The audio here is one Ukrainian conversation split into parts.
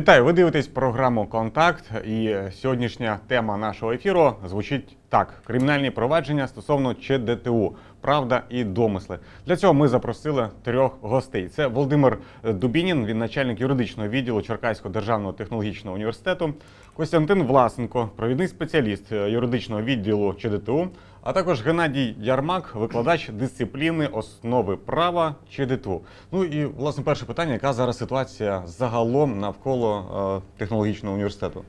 Вітаю! Ви дивитесь програму Контакт. І сьогоднішня тема нашого ефіру звучить так: кримінальні провадження стосовно ЧДТУ. Правда і домисли. Для цього ми запросили трьох гостей. Це Володимир Дубінін, він начальник юридичного відділу Черкаського державного технологічного університету, Костянтин Власенко, провідний спеціаліст е, юридичного відділу ЧДТУ, а також Геннадій Ярмак, викладач дисципліни основи права ЧДТУ. Ну і власне перше питання: яка зараз ситуація загалом навколо е, технологічного університету?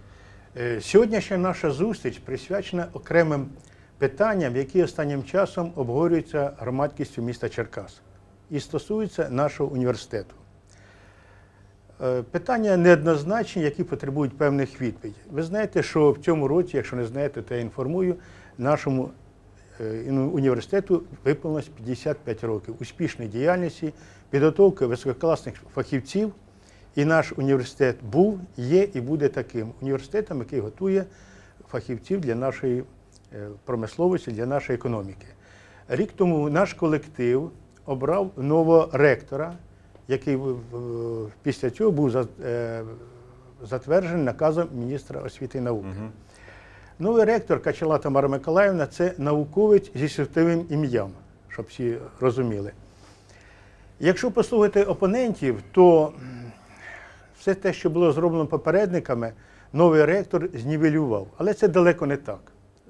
Е, Сьогоднішня наша зустріч присвячена окремим питанням, які останнім часом обговорюються громадськістю міста Черкас і стосуються нашого університету. Е, Питання неоднозначні, які потребують певних відповідей. Ви знаєте, що в цьому році, якщо не знаєте, то я інформую, нашому університету виповнилось 55 років успішної діяльності, підготовки висококласних фахівців. І наш університет був, є і буде таким університетом, який готує фахівців для нашої е, промисловості, для нашої економіки. Рік тому наш колектив обрав нового ректора, який після цього був е, затверджений наказом міністра освіти і науки. Новий ректор Качала Тамара Миколаївна це науковець зі світовим ім'ям, щоб всі розуміли. Якщо послухати опонентів, то все те, що було зроблено попередниками, новий ректор знівелював. Але це далеко не так.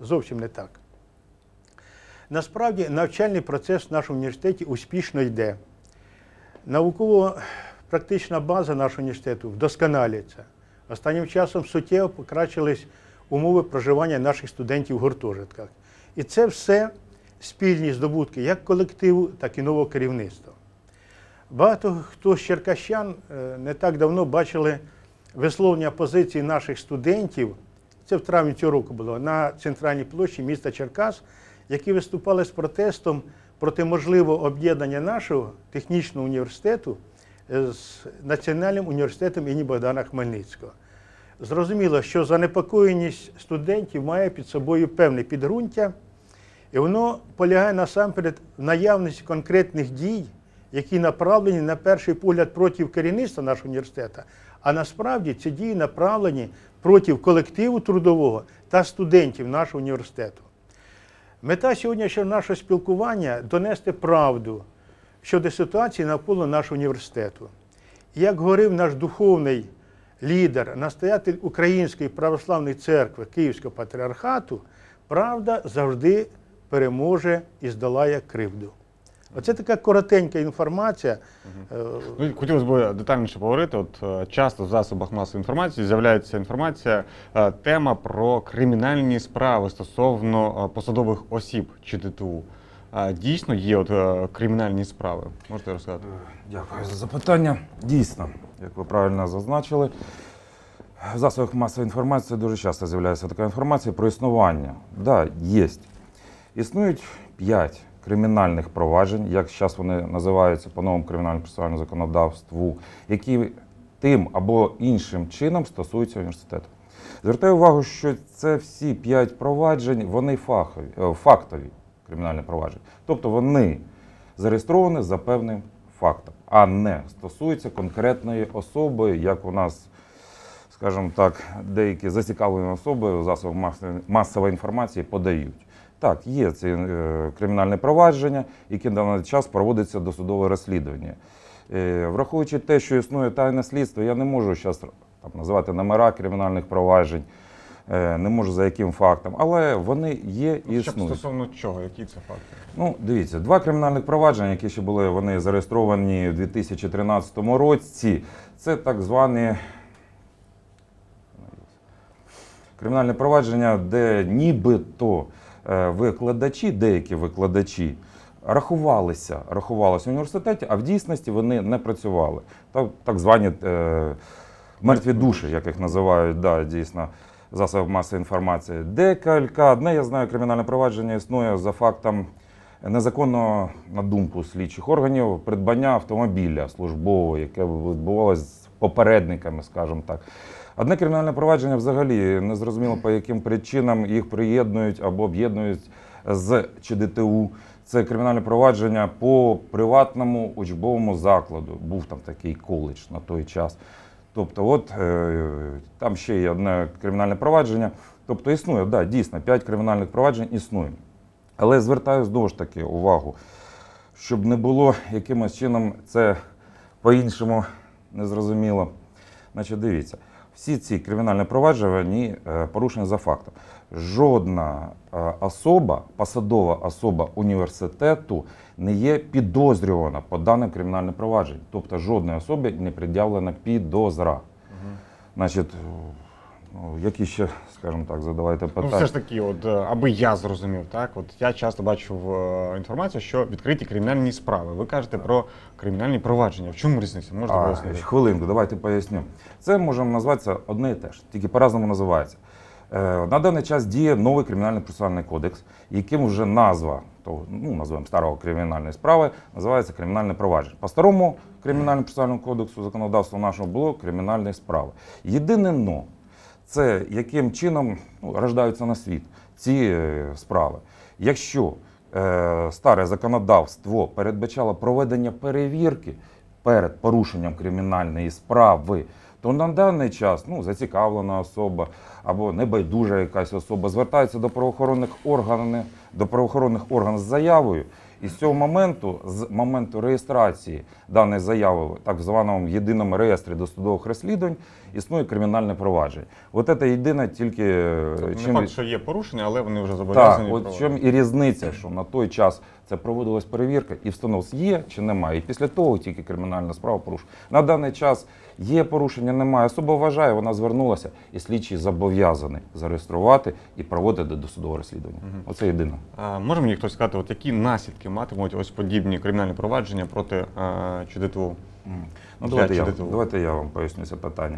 Зовсім не так. Насправді навчальний процес в нашому університеті успішно йде. Науково-практична база нашого університету вдосконалюється. Останнім часом суттєво покращились умови проживання наших студентів в гуртожитках. І це все спільні здобутки як колективу, так і нового керівництва. Багато хто з черкащан е, не так давно бачили висловлення позиції наших студентів. Це в травні цього року було на центральній площі міста Черкас, які виступали з протестом проти можливого об'єднання нашого технічного університету е, з Національним університетом імені Богдана Хмельницького. Зрозуміло, що занепокоєність студентів має під собою певне підґрунтя, і воно полягає насамперед в наявності конкретних дій, які направлені на перший погляд проти керівництва нашого університету, а насправді ці дії направлені проти колективу трудового та студентів нашого університету. Мета сьогоднішнього нашого спілкування донести правду щодо ситуації навколо нашого університету. Як говорив наш духовний лідер, настоятель Української православної церкви Київського патріархату, правда завжди переможе і здолає кривду. Оце така коротенька інформація. Е, Ну, хотілося б детальніше поговорити. От е, часто в засобах масової інформації з'являється інформація, е, тема про кримінальні справи стосовно посадових осіб ЧДТУ. Дійсно є от е, кримінальні справи. Можете розказати? Дякую за запитання. Дійсно, як ви правильно зазначили, в засобах масової інформації дуже часто з'являється така інформація про існування. Так, да, є. Існують п'ять кримінальних проваджень, як зараз вони називаються по новому кримінальному процесуальному законодавству, які тим або іншим чином стосуються університету. Звертаю увагу, що це всі п'ять проваджень, вони фахові, е, фактові кримінальні провадження. Тобто вони зареєстровані за певним фактом, а не стосуються конкретної особи, як у нас, скажімо так, деякі зацікавлені особи в засобах масової- інформації подають. Так, є ці е, кримінальне провадження, яке на даний час проводиться досудове розслідування. Е, враховуючи те, що існує тайне слідство, я не можу зараз там, називати номера кримінальних проваджень, не можу за яким фактом, але вони є і існують. стосовно чого? Які це факти? Ну, дивіться, два кримінальних провадження, які ще були вони зареєстровані у 2013 році. Це так звані кримінальне провадження, де нібито е, викладачі, деякі викладачі, рахувалися, рахувалися в університеті, а в дійсності вони не працювали. Так, так звані е, мертві душі, як їх називають, да, дійсно. Засобів масової інформації. Декілька, одне, я знаю, кримінальне провадження існує за фактом незаконного, на думку слідчих органів, придбання автомобіля службового, яке відбувалося з попередниками, скажімо так. Одне кримінальне провадження взагалі не зрозуміло, по яким причинам їх приєднують або об'єднують з ЧДТУ. Це кримінальне провадження по приватному учбовому закладу. Був там такий коледж на той час. Тобто, от е, там ще є одне кримінальне провадження. Тобто існує, да, дійсно, 5 кримінальних проваджень існує. Але звертаю знову ж таки увагу, щоб не було якимось чином це по-іншому незрозуміло. Значить, дивіться, всі ці кримінальні провадження е, порушені за фактом. Жодна е, особа, посадова особа університету не є підозрювана по даним кримінальним провадженням. Тобто жодної особі не пред'явлена підозра. Значить, ну, які ще, скажімо так, задавайте Ну, питання. все ж таки, от, е, аби я зрозумів, так? От я часто бачу в е, інформацію, що відкриті кримінальні справи. Ви кажете про кримінальні провадження. В чому різниця? Можете А, пояснити? хвилинку, давайте поясню. Це можемо назватися одне і те ж, тільки по-разному називається. Е, На даний час діє новий кримінальний процесуальний кодекс, яким вже назва того, ну, називаємо старого кримінальної справи, називається кримінальне провадження. По старому кримінальному процесуальному кодексу законодавства нашого було кримінальні справи. Єдине но це яким чином ну, рождаються на світ ці е, справи. Якщо е, старе законодавство передбачало проведення перевірки перед порушенням кримінальної справи, то на даний час ну, зацікавлена особа або небайдужа якась особа звертається до правоохоронних органів, до правоохоронних органів з заявою. І з цього моменту, з моменту реєстрації даної заяви в так званому єдиному реєстрі досудових розслідувань, існує кримінальне провадження. От це єдине тільки Тобто, не чим факт, що є порушення, але вони вже так, зобов'язані. от чим і різниця, що на той час це проводилась перевірка і встановилось, є чи немає. І після того тільки кримінальна справа порушена. На даний час є порушення, немає. Особа вважає, вона звернулася, і слідчий зобов'язаний зареєструвати і проводити досудове розслідування. Оце єдине. А, може мені хтось сказати, от які наслідки матимуть ось подібні кримінальні провадження проти е, ЧДТУ? Ну, давайте, я, давайте я вам поясню це питання.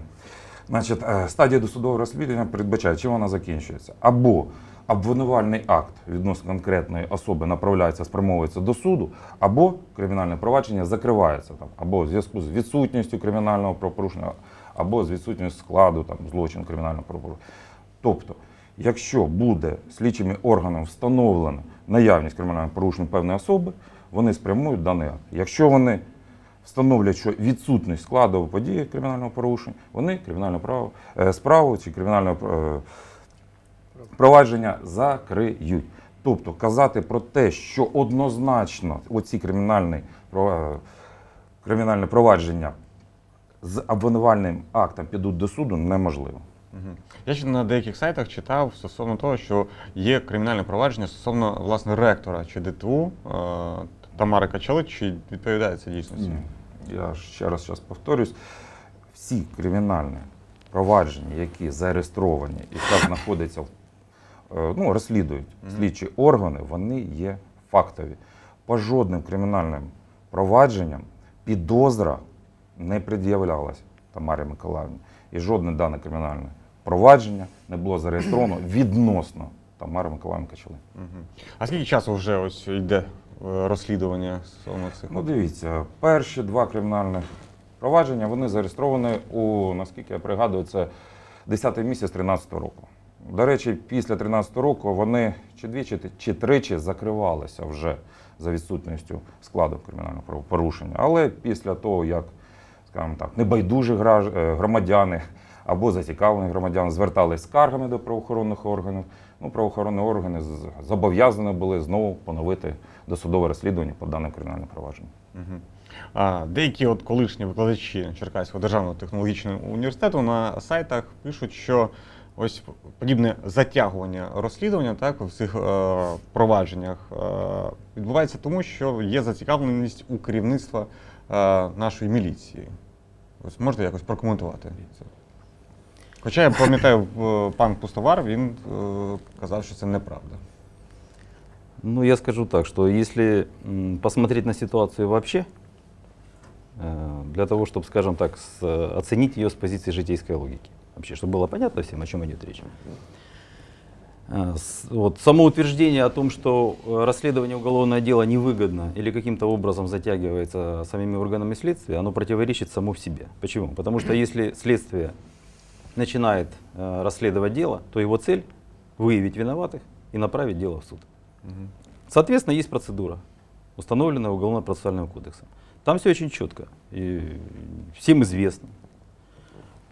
Значить, е, стадія досудового розслідування передбачає, чим вона закінчується. Або обвинувальний акт відносно конкретної особи направляється, спрямовується до суду, або кримінальне провадження закривається там, або в зв'язку з відсутністю кримінального правопорушення, або з відсутністю складу там, злочину кримінального правопорушення. Тобто, якщо буде слідчими органами встановлена наявність кримінального порушення певної особи, вони спрямують даний акт. Якщо вони встановлять, що відсутність складу або події кримінального порушення, вони кримінальну право, е, справу чи кримінальне провадження закриють. Тобто казати про те, що однозначно оці кримінальні, прова- кримінальне провадження з обвинувальним актом підуть до суду, неможливо. Я ще на деяких сайтах читав стосовно того, що є кримінальне провадження стосовно власне ректора ЧДТУ е, Тамари Качали, чи відповідає це дійсності? Ні. Я ще раз зараз повторюсь. Всі кримінальні провадження, які зареєстровані і зараз знаходяться в е, ну, розслідують слідчі органи, вони є фактові. По жодним кримінальним провадженням підозра не пред'являлася Тамарі Миколаївні. І жодне дане кримінальне провадження не було зареєстровано відносно Тамари Миколаївни Качали. Мгм. А скільки часу вже ось йде е, розслідування стосовно цих? Ну, дивіться, перші два кримінальні провадження вони зареєстровані у, наскільки я пригадую, це 10 місяць 13 року. До речі, після 13 року вони чи двічі, чи тричі закривалися вже за відсутністю складу кримінального правопорушення. Але після того, як, скажімо так, небайдужі е, громадяни або зацікавлені громадяни звертались скаргами до правоохоронних органів, ну, правоохоронні органи зобов'язані були знову поновити досудове розслідування по даним кримінальним провадженням. Мгм. А, деякі от колишні викладачі Черкаського державного технологічного університету на сайтах пишуть, що ось подібне затягування розслідування так, в цих е, провадженнях е, відбувається тому, що є зацікавленість у керівництва е, нашої міліції. Ось можете якось прокоментувати це? Хоча я пам'ятаю, в- пан Пустовар він е, казав, що це неправда. Ну, я скажу так, что если м, посмотреть на ситуацию вообще, э, для того, чтобы, скажем так, с- э, оценить ее с позиции житейской логики, вообще, чтобы было понятно всем, о чем идет речь. С- Вот, само утверждение о том, что э, расследование уголовного дела невыгодно или каким-то образом затягивается самими органами следствия, оно противоречит само в себе. Почему? Потому что если следствие начинает э, расследовать дело, то его цель выявить виноватых и направить дело в суд. Соответственно, есть процедура, установленная Уголовно-процессуальным кодексом. Там все очень четко и всем известно.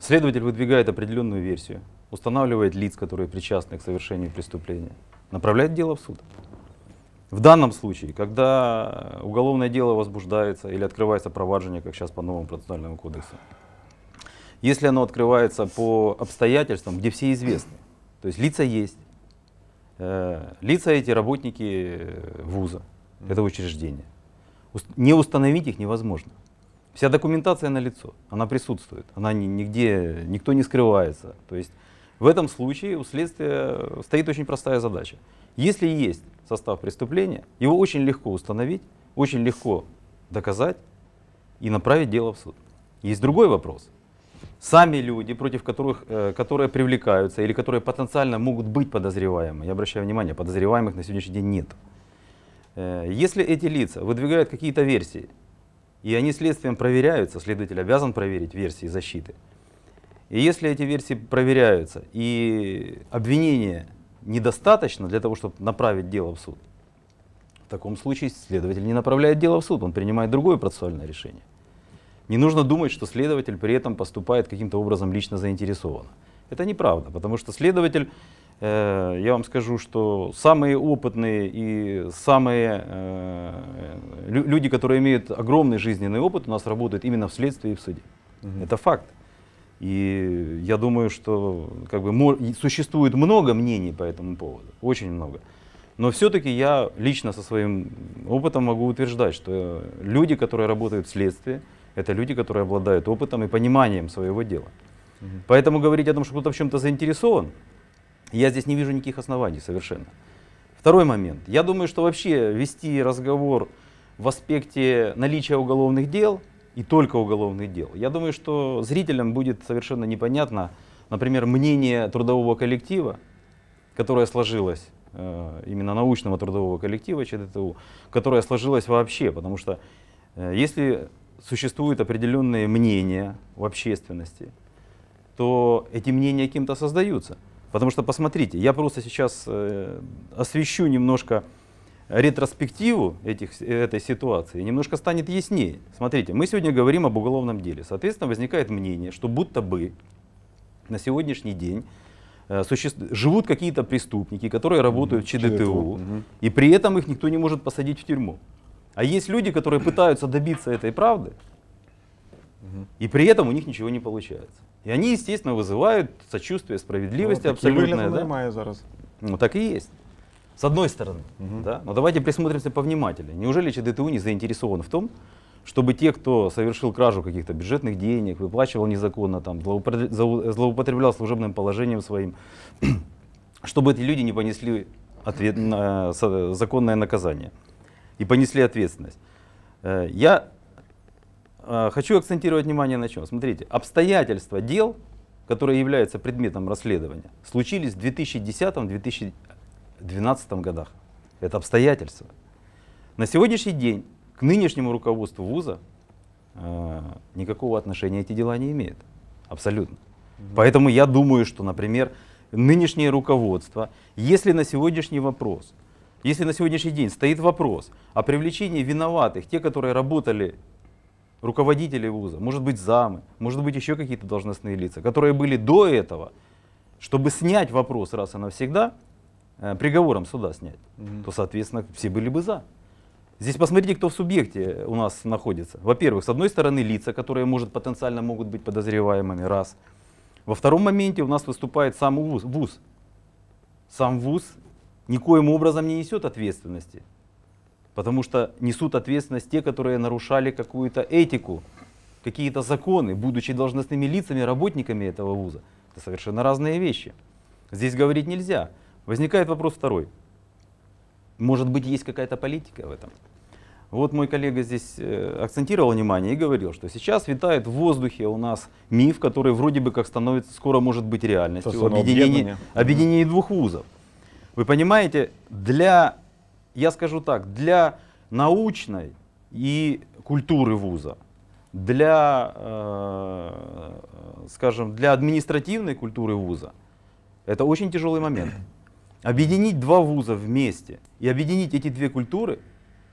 Следователь выдвигает определенную версию, устанавливает лиц, которые причастны к совершению преступления, направляет дело в суд. В данном случае, когда уголовное дело возбуждается или открывается проваджение, как сейчас по новому процессуальному кодексу, если оно открывается по обстоятельствам, где все известны, то есть лица есть, э, лица эти работники э, вуза, этого учреждения, Ус- не установить их невозможно. Вся документация на лицо, она присутствует, она ни- нигде, никто не скрывается. То есть в этом случае у следствия стоит очень простая задача. Если есть состав преступления, его очень легко установить, очень легко доказать и направить дело в суд. Есть другой вопрос. Сами люди, против которых, э, которые привлекаются или которые потенциально могут быть подозреваемыми, я обращаю внимание, подозреваемых на сегодняшний день нет. Э, Если эти лица выдвигают какие-то версии, и они следствием проверяются, следователь обязан проверить версии защиты. И если эти версии проверяются, и обвинения недостаточно для того, чтобы направить дело в суд, в таком случае следователь не направляет дело в суд, он принимает другое процессуальное решение. Не нужно думать, что следователь при этом поступает каким-то образом лично заинтересован. Это неправда, потому что следователь, я вам скажу, что самые опытные и самые э, лю- люди, которые имеют огромный жизненный опыт, у нас работают именно в следствии и в суде. Это факт. И я думаю, что как бы, существует много мнений по этому поводу, очень много. Но все-таки я лично со своим опытом могу утверждать, что люди, которые работают в следствии, это люди, которые обладают опытом и пониманием своего дела. Поэтому говорить о том, что кто-то в чем-то заинтересован, я здесь не вижу никаких оснований совершенно. Второй момент. Я думаю, что вообще вести разговор в аспекте наличия уголовных дел и только уголовных дел, я думаю, что зрителям будет совершенно непонятно, например, мнение трудового коллектива, которое сложилось, э, именно научного трудового коллектива ЧДТУ, которое сложилось вообще, потому что э, если существуют определенные мнения в общественности, то эти мнения кем-то создаются. Потому что, посмотрите, я просто сейчас э, освещу немножко ретроспективу этих, этой ситуации, немножко станет яснее. Смотрите, мы сегодня говорим об уголовном деле. Соответственно, возникает мнение, что будто бы на сегодняшний день э, суще- живут какие-то преступники, которые работают в ЧДТУ, и при этом их никто не может посадить в тюрьму. А есть люди, которые пытаются добиться этой правды, и при этом у них ничего не получается. И они, естественно, вызывают сочувствие, справедливость Ну, вигляд да? зараз. Ну так и есть. С одной стороны. Мгм. Да? Но давайте присмотримся повнимательнее. Неужели ЧДТУ не заинтересован в том, чтобы те, кто совершил кражу каких-то бюджетных денег, выплачивал незаконно, там, злоупотре- злоу- злоупотреблял служебным положением своим, чтобы эти люди не понесли ответ, законное наказание и понесли ответственность. Э, Я хочу акцентировать внимание на чем. Смотрите, обстоятельства дел, которые являются предметом расследования, случились в 2010-2012 годах. Это обстоятельства. На сегодняшний день к нынешнему руководству вуза э, никакого отношения эти дела не имеют. Абсолютно. Поэтому я думаю, что, например, нынешнее руководство, если на сегодняшний вопрос, если на сегодняшний день стоит вопрос о привлечении виноватых, те, которые работали руководители вуза, может быть замы, может быть еще какие-то должностные лица, которые были до этого, чтобы снять вопрос раз и навсегда, э, приговором суда снять, то, соответственно, все были бы за. Здесь посмотрите, кто в субъекте у нас находится. Во-первых, с одной стороны лица, которые, может, потенциально могут быть подозреваемыми, раз. Во втором моменте у нас выступает сам вуз. вуз. Сам вуз никоим образом не несет ответственности. Потому что несут ответственность те, которые нарушали какую-то этику, какие-то законы, будучи должностными лицами, работниками этого вуза. Это совершенно разные вещи. Здесь говорить нельзя. Возникает вопрос второй. Может быть, есть какая-то политика в этом? Вот мой коллега здесь э, акцентировал внимание и говорил, что сейчас витает в воздухе у нас миф, который вроде бы как становится, скоро может быть реальностью. Объединение, объединение двух вузов. Вы понимаете, для, я скажу так, для научной и культуры вуза, для, э, скажем, для административной культуры вуза, это очень тяжелый момент. Объединить два вуза вместе и объединить эти две культуры,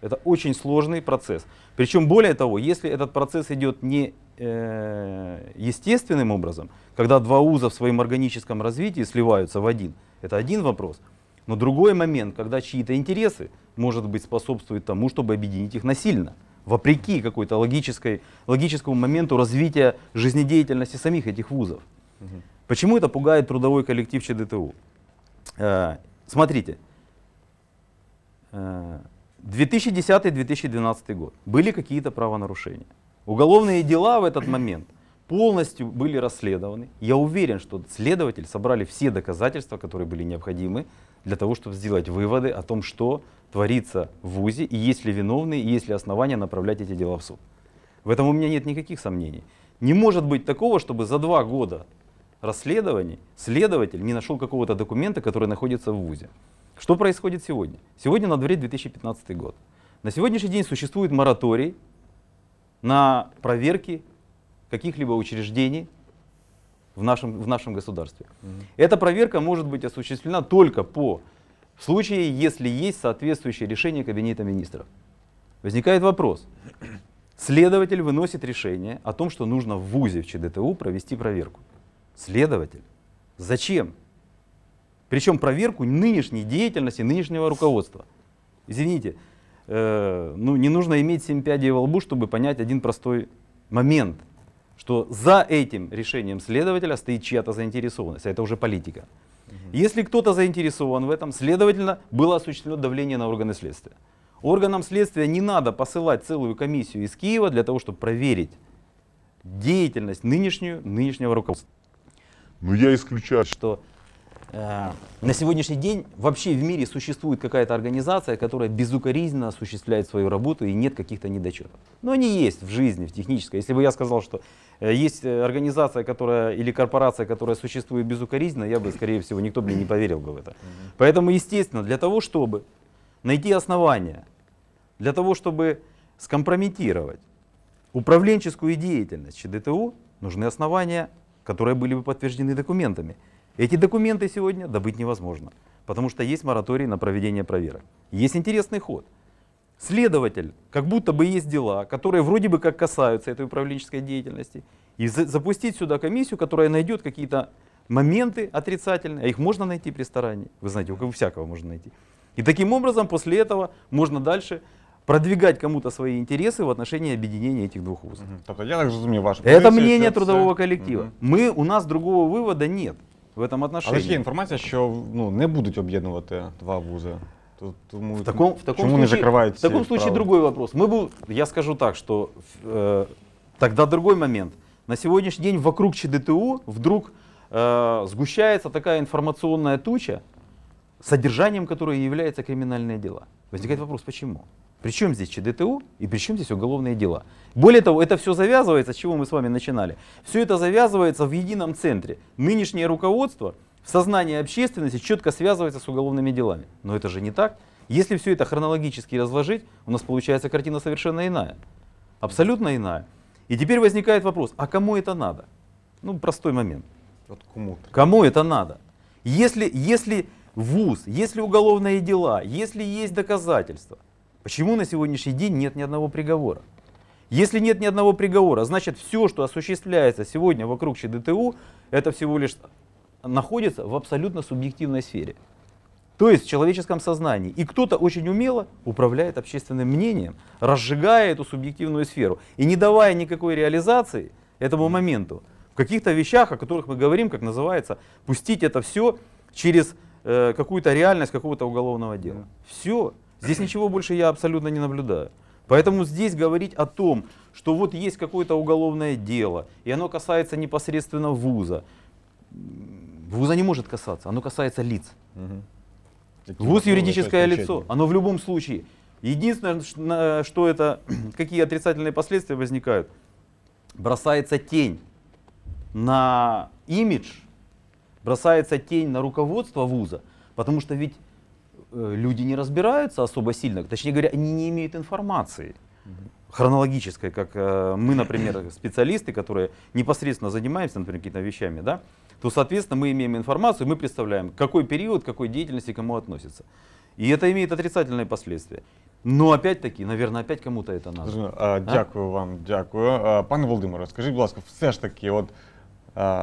это очень сложный процесс. Причем более того, если этот процесс идет не э, естественным образом, когда два уза в своем органическом развитии сливаются в один, это один вопрос. Но другой момент, когда чьи-то интересы, может быть, способствуют тому, чтобы объединить их насильно, вопреки какой-то логической, логическому моменту развития жизнедеятельности самих этих вузов. Почему это пугает трудовой коллектив ЧДТУ? Э, Смотрите, э, 2010-2012 год. Были какие-то правонарушения. Уголовные дела в этот момент полностью были расследованы. Я уверен, что следователи собрали все доказательства, которые были необходимы для того, чтобы сделать выводы о том, что творится в ВУЗе, и есть ли виновные, и есть ли основания направлять эти дела в суд. В этом у меня нет никаких сомнений. Не может быть такого, чтобы за два года расследований следователь не нашел какого-то документа, который находится в ВУЗе. Что происходит сегодня? Сегодня на дворе 2015 год. На сегодняшний день существует мораторий на проверки каких-либо учреждений в нашем, в нашем государстве. Эта проверка может быть осуществлена только по случае, если есть соответствующее решение Кабинета министров. Возникает вопрос. Следователь выносит решение о том, что нужно в ВУЗе в ЧДТУ провести проверку. Следователь. Зачем? Причем проверку нынешней деятельности, нынешнего руководства. Извините, э, ну не нужно иметь семь пядей во лбу, чтобы понять один простой момент, что за этим решением следователя стоит чья-то заинтересованность, а это уже политика. Если кто-то заинтересован в этом, следовательно, было осуществлено давление на органы следствия. Органам следствия не надо посылать целую комиссию из Киева для того, чтобы проверить деятельность нынешнюю, нынешнего руководства Ну я исключаю. что на сегодняшний день вообще в мире существует какая-то организация, которая безукоризненно осуществляет свою работу и нет каких-то недочетов. Но они есть в жизни, в технической. Если бы я сказал, что э, есть э, организация которая, или корпорация, которая существует безукоризненно, я бы, скорее всего, никто бы не поверил бы в это. Поэтому, естественно, для того, чтобы найти основания, для того, чтобы скомпрометировать управленческую деятельность ЧДТУ, нужны основания, которые были бы подтверждены документами. Эти документы сегодня добыть невозможно, потому что есть мораторий на проведение проверок. Есть интересный ход. Следователь, как будто бы есть дела, которые вроде бы как касаются этой управленческой деятельности, и за- запустить сюда комиссию, которая найдет какие-то моменты отрицательные, а их можно найти при старании. Вы знаете, у кого всякого можно найти. И таким образом после этого можно дальше продвигать кому-то свои интересы в отношении объединения этих двух вузов. Тобто я так вашу Это позицію, мнение це- трудового коллектива. Мгм. Мы, у нас другого вывода нет в этом Але отношении. ж є інформація, що ну, не будуть об'єднувати два вузи. То- Тому, В таком, в таком чому случае, не закривають в таком ці случае справи? другой вопрос. Мы бы, я скажу так, что э, тогда другой момент. На сегодняшний день вокруг ЧДТУ вдруг э, сгущается такая информационная туча, содержанием которой являются криминальные дела. Возникает вопрос, почему? Причем здесь ЧДТУ и при чем здесь уголовные дела? Более того, это все завязывается, с чего мы с вами начинали. Все это завязывается в едином центре. Нынешнее руководство в сознании общественности четко связывается с уголовными делами. Но это же не так. Если все это хронологически разложить, у нас получается картина совершенно иная. Абсолютно иная. И теперь возникает вопрос, а кому это надо? Ну, простой момент. От кому? Кому это надо? Если, если ВУЗ, если уголовные дела, если есть доказательства, почему на сегодняшний день нет ни одного приговора? Если нет ни одного приговора, значит все, что осуществляется сегодня вокруг ЧДТУ, это всего лишь находится в абсолютно субъективной сфере. То есть в человеческом сознании. И кто-то очень умело управляет общественным мнением, разжигая эту субъективную сферу и не давая никакой реализации этому моменту в каких-то вещах, о которых мы говорим, как называется, пустить это все через э, какую-то реальность какого-то уголовного дела. Все. Здесь ничего больше я абсолютно не наблюдаю. Поэтому здесь говорить о том, что вот есть какое-то уголовное дело, и оно касается непосредственно вуза, вуза не может касаться, оно касается лиц. Які ВУЗ юридическое лицо, оно в любом случае. Единственное, что это, какие отрицательные последствия возникают, бросается тень на имидж, бросается тень на руководство вуза, потому что ведь люди не разбираются особо сильно, точнее говоря, они не имеют информации хронологической, как э, мы, например, специалисты, которые непосредственно занимаемся, например, какими-то вещами, да, то, соответственно, мы имеем информацию, мы представляем, какой период, какой деятельности кому относится. И это имеет отрицательные последствия. Но опять-таки, наверное, опять кому-то это надо. Зрозуміло. Е, Дякую вам, дякую. Пане Володимире, скажіть, будь ласка, все ж таки, от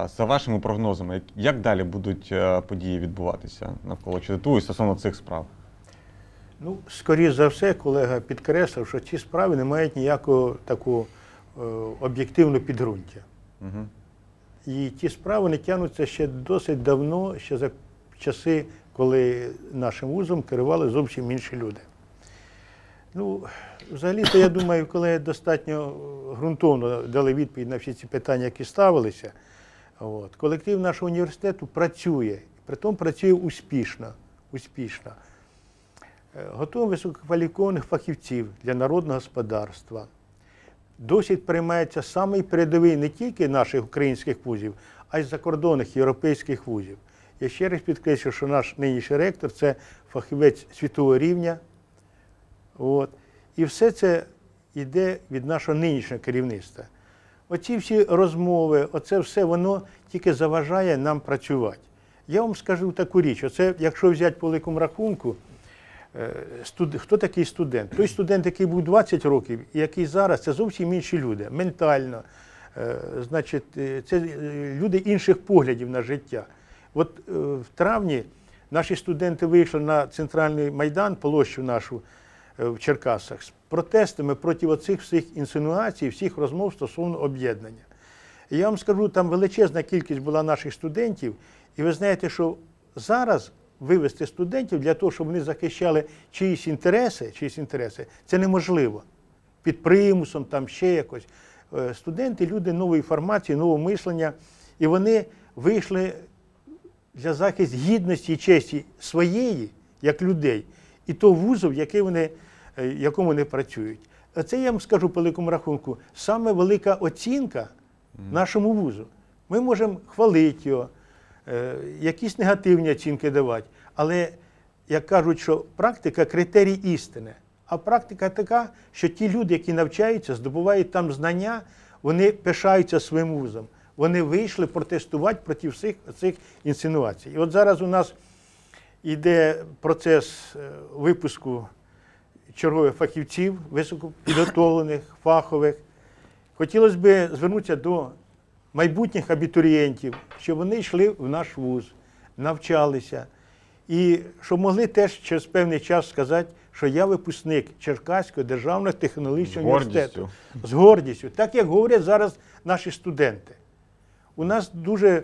за вашими прогнозами, як- далі будуть е, події відбуватися навколо ЧДТУ і стосовно цих справ? Ну, скоріш за все, колега підкреслив, що ці справи не мають ніякого такого е, об'єктивного підґрунтя. Угу. І ті справи не тягнуться ще досить давно, ще за часи, коли нашим вузом керували зовсім інші люди. Ну, взагалі-то, я думаю, колеги достатньо е, ґрунтовно дали відповідь на всі ці питання, які ставилися. От. Колектив нашого університету працює, притом працює успішно. успішно. Е, Готуємо висококваліфікованих фахівців для народного господарства. Досвід приймається самий передовий не тільки наших українських вузів, а й закордонних європейських вузів. Я ще раз підкреслю, що наш нинішній ректор це фахівець світового рівня. От. І все це йде від нашого нинішнього керівництва. Оці всі розмови, оце все воно тільки заважає нам працювати. Я вам скажу таку річ: оце, якщо взяти по великому рахунку, е, студ- хто такий студент? Той студент, який був 20 років, і який зараз, це зовсім інші люди, ментально. Е, Значить, е, це люди інших поглядів на життя. От в травні наші студенти вийшли на центральний майдан, площу нашу в Черкасах, протестами проти оцих всіх інсинуацій, всіх розмов стосовно об'єднання. Я вам скажу, там величезна кількість була наших студентів, і ви знаєте, що зараз вивести студентів для того, щоб вони захищали чиїсь інтереси, чиїсь інтереси, це неможливо. Під примусом, там ще якось. Е, Студенти, люди нової формації, нового мислення, і вони вийшли для захист гідності і честі своєї, як людей, і того вузу, в який вони, якому вони працюють. Це я вам скажу по великому рахунку, саме велика оцінка нашому вузу. Ми можемо хвалити його, е, якісь негативні оцінки давати, але як кажуть, що практика критерій істини. А практика така, що ті люди, які навчаються, здобувають там знання, вони пишаються своїм вузом. Вони вийшли протестувати проти всіх цих інсинуацій. І от зараз у нас йде процес е, випуску чергових фахівців, високопідготовлених, фахових. Хотілося б звернутися до майбутніх абітурієнтів, щоб вони йшли в наш вуз, навчалися. І щоб могли теж через певний час сказати, що я випускник Черкаського державного технологічного університету. З гордістю, так як говорять зараз наші студенти. У нас дуже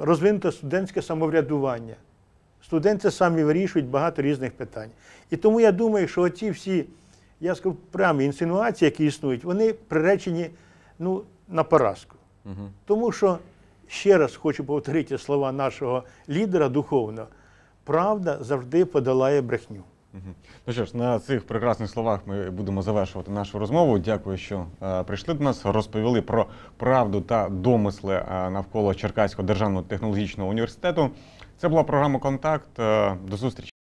розвинуте студентське самоврядування. Студенти самі вирішують багато різних питань. І тому я думаю, що оці всі, я скажу, прямі інсинуації, які існують, вони приречені ну, на поразку. Угу. Тому що, ще раз хочу повторити слова нашого лідера духовного, правда завжди подолає брехню. Ну що ж, на цих прекрасних словах ми будемо завершувати нашу розмову. Дякую, що е, прийшли до нас, розповіли про правду та домисли е, навколо Черкаського державного технологічного університету. Це була програма Контакт. Е, До зустрічі.